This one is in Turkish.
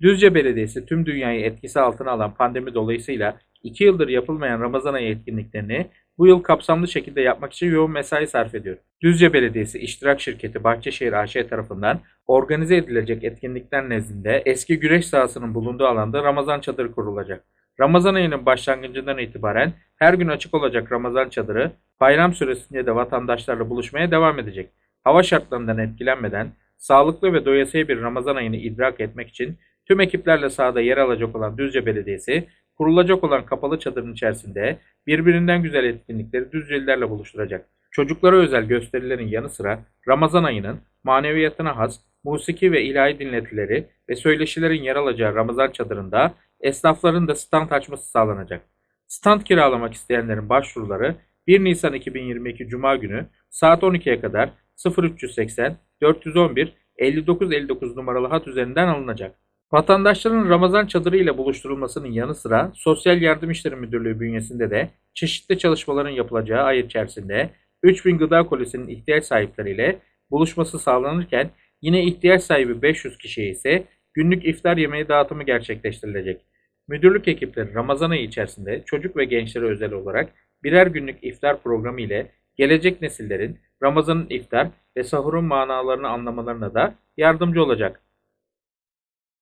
Düzce Belediyesi tüm dünyayı etkisi altına alan pandemi dolayısıyla 2 yıldır yapılmayan Ramazan ayı etkinliklerini bu yıl kapsamlı şekilde yapmak için yoğun mesai sarf ediyor. Düzce Belediyesi İştirak Şirketi Bahçeşehir AŞ tarafından organize edilecek etkinlikler nezdinde eski güreş sahasının bulunduğu alanda Ramazan çadırı kurulacak. Ramazan ayının başlangıcından itibaren her gün açık olacak Ramazan çadırı bayram süresince de vatandaşlarla buluşmaya devam edecek. Hava şartlarından etkilenmeden sağlıklı ve doyasıya bir Ramazan ayını idrak etmek için tüm ekiplerle sahada yer alacak olan Düzce Belediyesi kurulacak olan kapalı çadırın içerisinde birbirinden güzel etkinlikleri Düzcelilerle buluşturacak. Çocuklara özel gösterilerin yanı sıra Ramazan ayının maneviyatına has musiki ve ilahi dinletileri ve söyleşilerin yer alacağı Ramazan çadırında esnafların da stand açması sağlanacak. Stand kiralamak isteyenlerin başvuruları 1 Nisan 2022 Cuma günü saat 12'ye kadar 0380 411 5959 numaralı hat üzerinden alınacak. Vatandaşların Ramazan çadırı ile buluşturulmasının yanı sıra Sosyal Yardım İşleri Müdürlüğü bünyesinde de çeşitli çalışmaların yapılacağı ay içerisinde 3000 gıda kolisinin ihtiyaç sahipleriyle buluşması sağlanırken yine ihtiyaç sahibi 500 kişiye ise günlük iftar yemeği dağıtımı gerçekleştirilecek. Müdürlük ekipleri Ramazan ayı içerisinde çocuk ve gençlere özel olarak birer günlük iftar programı ile gelecek nesillerin Ramazan'ın iftar ve sahurun manalarını anlamalarına da yardımcı olacak.